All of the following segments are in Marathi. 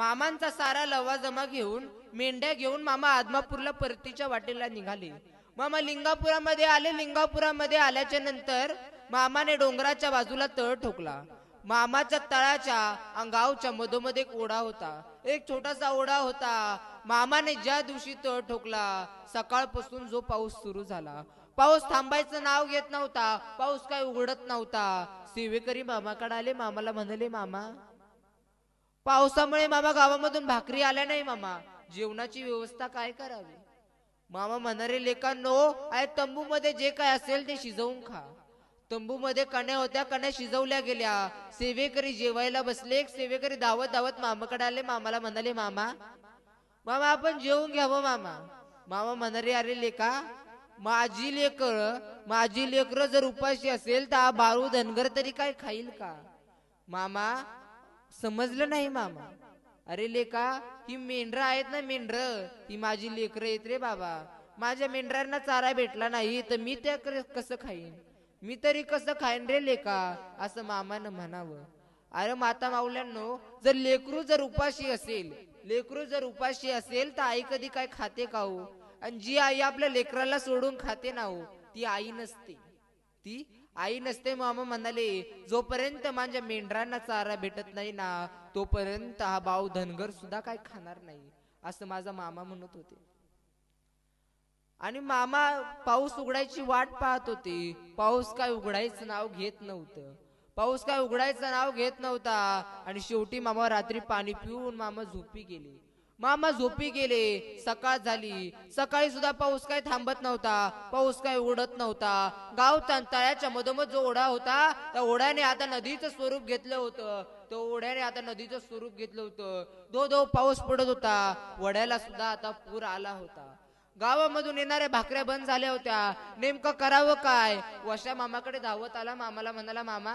मामांचा सारा लवा जमा घेऊन मेंढ्या घेऊन मामा आदमापूरला परतीच्या वाटेला निघाले. मामा लिंगापुरामध्ये आले लिंगापुरामध्ये आल्याच्यानंतर मामाने डोंगराच्या बाजूला तळ ठोकला. मामाच्या तळाच्या अंगावच्या मधोमध एक ओढा होता. एक छोटासा ओढा होता. मामाने ज्या दिवशी तळ ठोकला सकाळपासून जो पाऊस सुरू झाला. पाऊस थांबायचं नाव घेत नव्हता. पाऊस काय उघडत नव्हता. सेवेकरी मामाकडे आले. मामाला म्हणाले मामा पावसामुळे मामा गावामधून भाकरी आल्या नाही मामा. जेवणाची व्यवस्था काय करावी? मामा म्हणारे लेखांनो आहे तंबू मध्ये जे काय असेल ते शिजवून खा. तंबू मध्ये कण्या होत्या कण्या शिजवल्या गेल्या. सेवेकरी जेवायला बसले एक सेवेकरी धावत धावत मामाकडे आले. मामाला म्हणाले मामा मामा आपण जेवून घ्यावं मामा. मामा म्हणाले अरे लेखा माझी लेकर माझी लेकर जर उपाशी असेल तर बाळू धनगर तरी काय खाईल का? मामा समजलं नाही मामा. अरे लेका ही मेंढरं आहेत ना मेंढर. ही माझी लेकर आहेत रे बाबा. माझ्या मेंढरांना चारा भेटला नाही तर मी त्या कसं खाईन? मी तरी कसं खाईन रे लेका? असं मामानं म्हणावं. अरे माता माऊल्यांनो जर लेकरू जर उपाशी असेल लेकरू जर उपाशी असेल तर आई कधी काय खाते का हो? आणि जी आई आपल्या लेकराला सोडून खाते ना हो ती आई नसते. ती आई नसते मामा म्हणाले जोपर्यंत माझ्या मेंढरांना चारा भेटत नाही ना तोपर्यंत हा भाऊ धनगर सुद्धा काय खाणार नाही असं माझा मामा म्हणत होते. आणि मामा पाऊस उघडायची वाट पाहत होते. पाऊस काय उघडायचं नाव घेत नव्हतं. पाऊस काय उघडायचं नाव घेत नव्हता. आणि शेवटी मामा रात्री पाणी पिऊन मामा झोपी गेले. मामा झोपी गेले सकाळ झाली. सकाळी सुद्धा पाऊस काय थांबत नव्हता पाऊस काय ओढत नव्हता. गाव तळ्याच्या मधोमध जो ओढा होता त्या ओढ्याने आता नदीचं स्वरूप घेतलं होतं. तो ओढ्याने आता नदीचं स्वरूप घेतलं होतं. दो दो पाऊस पडत होता. वड्याला सुद्धा आता पूर आला होता. गावामधून येणाऱ्या भाकऱ्या बंद झाल्या होत्या. नेमकं करावं काय? वशा मामाकडे धावत आला मामाला म्हणाला मामा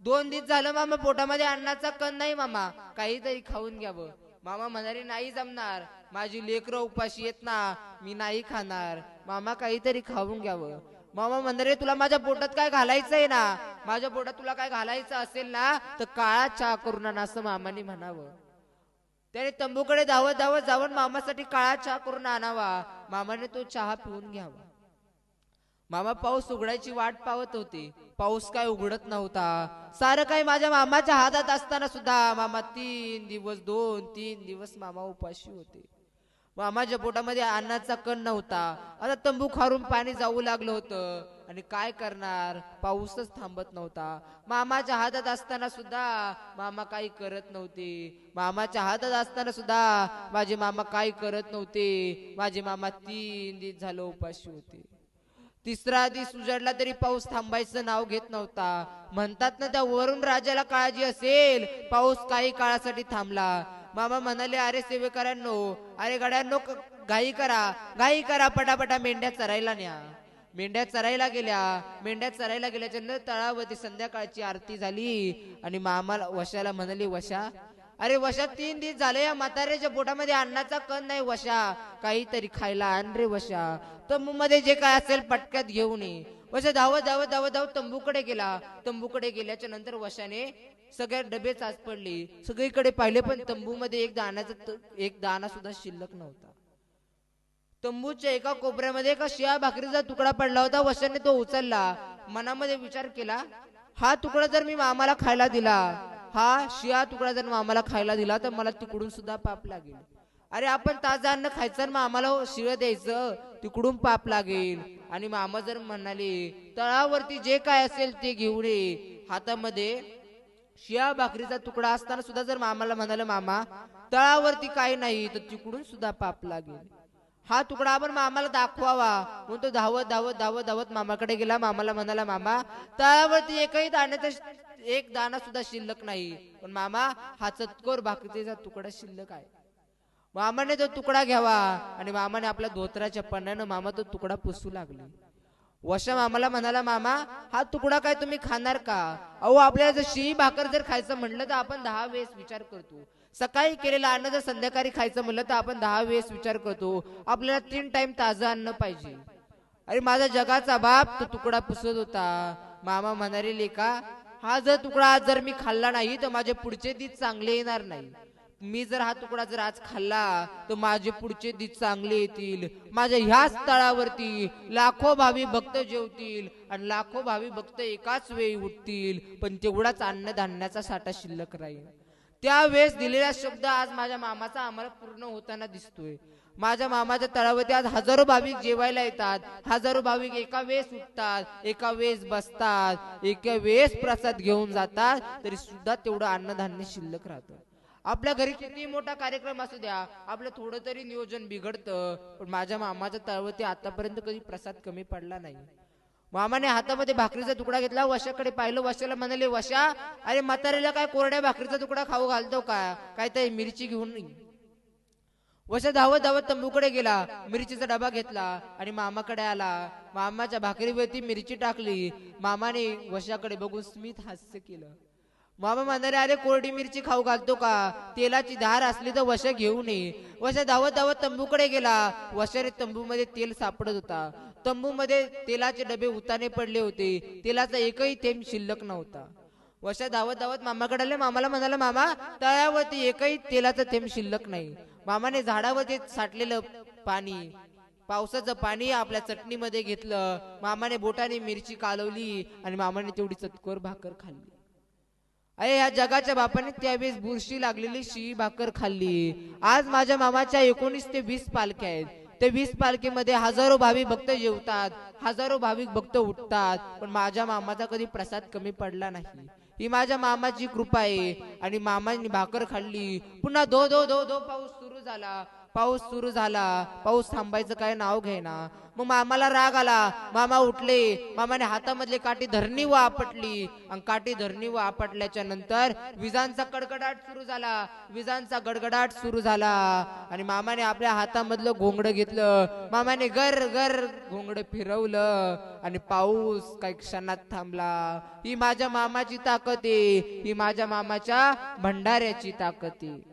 दोन दिवस झालं मामा पोटामध्ये अन्नाचा कण नाही मामा. काहीतरी खाऊन घ्यावं. मामा म्हणाले नाही जमणार. माझी लेकरं उपाशी येत ना मी नाही खाणार. मामा काहीतरी खाऊन घ्यावं. मामा म्हणाले तुला माझ्या पोटात काय घालायचंय ना? माझ्या पोटात तुला काय घालायचं असेल ना तर काळा चहा करून आण असं मामाने म्हणावं. त्याने तंबूकडे धावत धावत जाऊन मामासाठी काळा चहा करून आणावा. मामाने तो चहा पिऊन घ्यावा. मामा पाऊस उघडायची वाट पावत होते. पाऊस काय उघडत नव्हता. सारं काही माझ्या मामाच्या हातात असताना सुद्धा मामा तीन दिवस दोन तीन दिवस मामा उपाशी होते. मामाच्या पोटामध्ये अन्नाचा कण नव्हता. आता तंबू खारून पाणी जाऊ लागलं होतं. आणि काय करणार? पाऊसच थांबत नव्हता. मामाच्या हातात असताना सुद्धा मामा काही करत नव्हते. मामाच्या हातात असताना सुद्धा माझे मामा काही करत नव्हते. माझे मामा तीन दिवस झालं उपाशी होते. तिसरा दिवस उजडला तरी पाऊस थांबायचं नाव घेत नव्हता. म्हणतात ना त्या वरून राजाला काळजी असेल पाऊस काही काळासाठी थांबला. मामा म्हणाले अरे सेवेकरांनो अरे गड्यांनो घाई करा घाई करा पटापटा मेंढ्या चरायला न्या. मेंढ्या चरायला गेल्या. मेंढ्या चरायला गेल्याच्या न तळावरती संध्याकाळची आरती झाली. आणि मामाला वशाला म्हणाली वशा अरे वशा तीन दिवस झाले या म्हाताऱ्याच्या पोटामध्ये अन्नाचा कण नाही वशा. काहीतरी खायला आण रे वशा. तंबू मध्ये जे काय असेल पटक्यात घेऊन ये. वशा धावत धावत धावत धावत तंबूकडे गेला. तंबूकडे गेल्याच्यानंतर वशाने सगळ्या डबे चाच पडले. सगळीकडे पाहिले पण तंबू मध्ये एक दाण्याचा एक दाणा सुद्धा शिल्लक नव्हता. तंबूच्या एका कोपऱ्यामध्ये एका शिया भाकरीचा तुकडा पडला होता. वशाने तो उचलला. मनामध्ये विचार केला हा तुकडा जर मी मामाला खायला दिला हा शिया तुकडा जर मामाला खायला दिला तर मला तिकडून सुद्धा पाप लागेल. अरे आपण ताजं अन्न खायचं मग मामाला शिळ द्यायचं तिकडून पाप लागेल. आणि मामा जर म्हणाले तळावरती जे काय असेल ते घेऊन ये. हातामध्ये शिया भाकरीचा तुकडा असताना सुद्धा जर मामाला म्हणाले मामा तळावरती काही नाही तर तिकडून सुद्धा पाप लागेल. हा तुकडा आपण मामाला दाखवावा. म्हणून तो धावत धावत धावत धावत मामाकडे गेला. मामाला म्हणाला मामा तळावरती एकही दाण्याचा एक दाणा सुद्धा शिल्लक नाही. पण मामा हा चतकोर भाकरीचा तुकडा शिल्लक आहे. मामाने तो तुकडा घ्यावा आणि मामाने आपल्या धोत्राच्या पन्नानं मामा तो तुकडा पुसू लागला. वशा मामाला म्हणाला मामा हा तुकडा काय तुम्ही खाणार का? अहो आपल्याला जर शिळी भाकर जर खायचं म्हणलं तर आपण दहा वेळेस विचार करतो. सकाळी केलेलं अन्न जर संध्याकाळी खायचं म्हणलं तर आपण दहा वेळेस विचार करतो आपल्याला तीन टाइम ताजं अन्न पाहिजे. अरे माझा जगाचा बाप तो तुकडा पुसत होता. मामा म्हणाले लेका हा जर तुकडा आज जर मी खाल्ला नाही तर माझे पुढचे दिवस चांगले येणार नाही. मी जर हा तुकडा जर आज खाल्ला तर माझे पुढचे दिस चांगले येतील. माझ्या ह्याच स्थळावरती लाखो भावी भक्त जेवतील आणि लाखो भावी भक्त एकाच वेळी उठतील. पण तेवढाच अन्नधान्याचा साठा शिल्लक राहील. त्यावेळेस दिलेला शब्द आज माझ्या मामाचा आम्हाला पूर्ण होताना दिसतोय. माझ्या मामाच्या तळावरती आज हजारो भाविक जेवायला येतात. हजारो भाविक एका वेळेस उठतात एका वेळेस बसतात एका वेळेस प्रसाद घेऊन जातात तरी सुद्धा तेवढं अन्नधान्य शिल्लक राहतं. आपल्या घरी किती मोठा कार्यक्रम असू द्या आपलं थोडं तरी नियोजन बिघडतं पण माझ्या मामाच्या तळावरती आतापर्यंत कधी प्रसाद कमी पडला नाही. मामाने हातामध्ये भाकरीचा तुकडा घेतला वशाकडे पाहिलं वशाला म्हणाले वशा अरे म्हातारीला काय कोरड्या भाकरीचा तुकडा खाऊ घालतो का? काय मिरची घेऊन वशा धावत धावत तंबूकडे गेला मिरचीचा डबा घेतला आणि मामाकडे आला. मामाच्या भाकरीवरती मिरची टाकली. मामाने वशाकडे बघून स्मित हास्य केलं. मामा म्हणाले अरे कोरडी मिरची खाऊ घालतो का? तेलाची धार असली तर वशा घेऊ नये वशा धावत धावत तंबूकडे गेला. वशाने तंबूमध्ये तेल सापडत होता. तंबू मध्ये तेलाचे डबे उताने पडले होते. तेलाचा एकही थेंब शिल्लक नव्हता. वशा धावत धावत मामाकडे आले. मामाला म्हणाला मामा तळ्यावरती एकही तेलाचा थेंब शिल्लक नाही. मामाने झाडावरती साठलेलं पाणी पावसाचं पाणी आपल्या चटणीमध्ये घेतलं. मामाने बोटाने मिरची कालवली आणि मामाने तेवढी चतकोर भाकर खाल्ली. अरे या जगाच्या बापाने त्यावेळेस बुरशी लागलेली शिळी भाकर खाल्ली. आज माझ्या मामाच्या एकोणीस ते वीस पालख्या आहेत. ते वीस पालखीमध्ये हजारो भाविक भक्त जेवतात हजारो भाविक भक्त उठतात पण माझ्या मामाचा कधी प्रसाद कमी पडला नाही. ही माझ्या मामाची कृपा आहे. आणि मामाने भाकर खाल्ली. पुन्हा धो धो धो धो पाऊस सुरू झाला. पाऊस सुरू झाला. पाऊस थांबायचं काय नाव घेना मग मामाला राग आला. मामा उठले. मामाने हातामधली काठी धरणी व आपटली. आणि काठी धरणी व आपटल्याच्या नंतर विजांचा कडकडाट सुरू झाला. विजांचा गडगडाट सुरू झाला. आणि मामाने आपल्या हातामधलं घोंगड घेतलं. मामाने गर गर घोंगड फिरवलं. आणि पाऊस काही क्षणात थांबला. ही माझ्या मामाची ताकद आहे. ही माझ्या मामाच्या भंडाऱ्याची ताकद आहे.